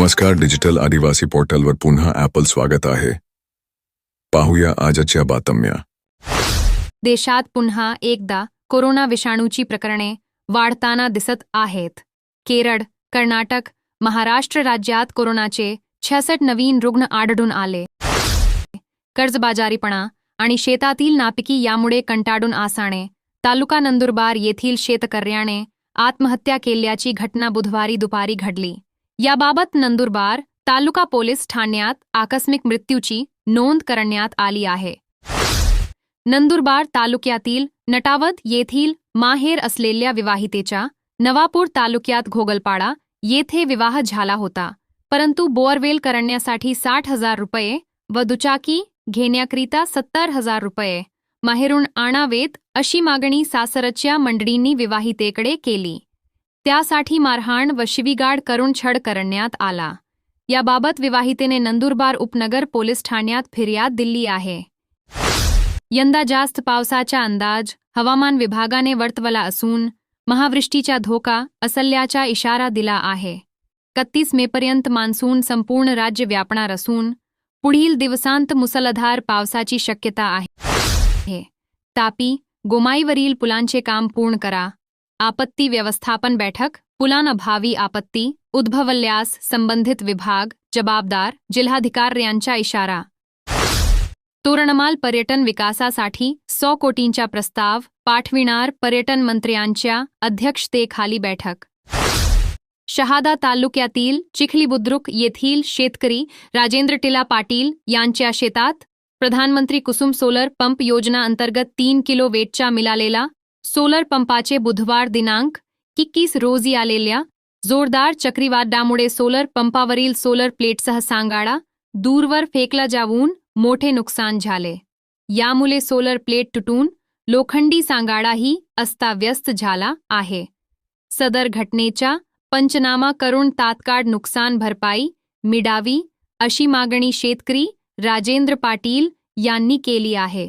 नमस्कार डिजिटल आदिवासी पोर्टलवर पुन्हा ॲपल स्वागत आहे. पाहूया आजच्या बातम्या. देशात पुन्हा एकदा कोरोना विषाणूची प्रकरणे वाढताना दिसत आहेत. केरळ कर्नाटक महाराष्ट्र राज्यात कोरोनाचे छसष्ट नवीन रुग्ण आढळून आले. कर्जबाजारीपणा आणि शेतातील नापिकी यामुळे कंटाळून आसाणे तालुका नंदुरबार येथील शेतकऱ्याने आत्महत्या केल्याची घटना बुधवारी दुपारी घडली. याबाबत नंदुरबार तालुका पोलीस ठाण्यात आकस्मिक मृत्यूची नोंद करण्यात आली आहे. नंदुरबार तालुक्यातील नटावत येथील माहेर असलेल्या विवाहितेच्या नवापूर तालुक्यात घोगलपाडा येथे विवाह झाला होता. परंतु बोअरवेल करण्यासाठी साठ हजार रुपये व दुचाकी घेण्याकरिता सत्तर हजार रुपये माहेरून आणावेत अशी मागणी सासरच्या मंडळींनी विवाहितेकडे केली. त्यासाठी मारहाण व शिवीगाड करून छळ करण्यात आला. याबाबत विवाहितेने नंदुरबार उपनगर पोलीस ठाण्यात फिर्याद दिली आहे. यंदा जास्त पावसाचा अंदाज हवामान विभागाने वर्तवला असून महावृष्टीचा धोका असल्याचा इशारा दिला आहे. कत्तीस मेपर्यंत मान्सून संपूर्ण राज्य व्यापणार असून पुढील दिवसांत मुसलधार पावसाची शक्यता आहे. तापी गोमाईवरील पुलांचे काम पूर्ण करा. आपत्ती व्यवस्थापन बैठक पुलानभावी आपत्ती उद्भवल्यास संबंधित विभाग जबाबदार जिल्हाधिकाऱ्यांचा इशारा. तोरणमाल पर्यटन विकासासाठी सौ कोटींचा प्रस्ताव पाठविणार पर्यटन मंत्र्यांच्या अध्यक्षतेखाली बैठक. शहादा तालुक्यातील चिखली बुद्रुक येथील शेतकरी राजेंद्र टिला पाटील यांच्या शेतात प्रधानमंत्री कुसुम सोलर पंप योजना अंतर्गत तीन किलो वेटचा मिळालेला सोलर पंपाचे बुधवार दिनांक इक्कीस रोजी आलेल्या जोरदार चक्रीवादळामुळे सोलर पंपावरील सोलर प्लेटसह सांगाडा दूरवर फेकला जाऊन मोठे नुकसान झाले. यामुळे सोलर प्लेट तुटून लोखंडी सांगाडाही अस्ताव्यस्त झाला आहे. सदर घटनेच्या पंचनामा करून तात्काळ नुकसान भरपाई मिडावी अशी मागणी शेतकरी राजेंद्र पाटील यांनी केली आहे.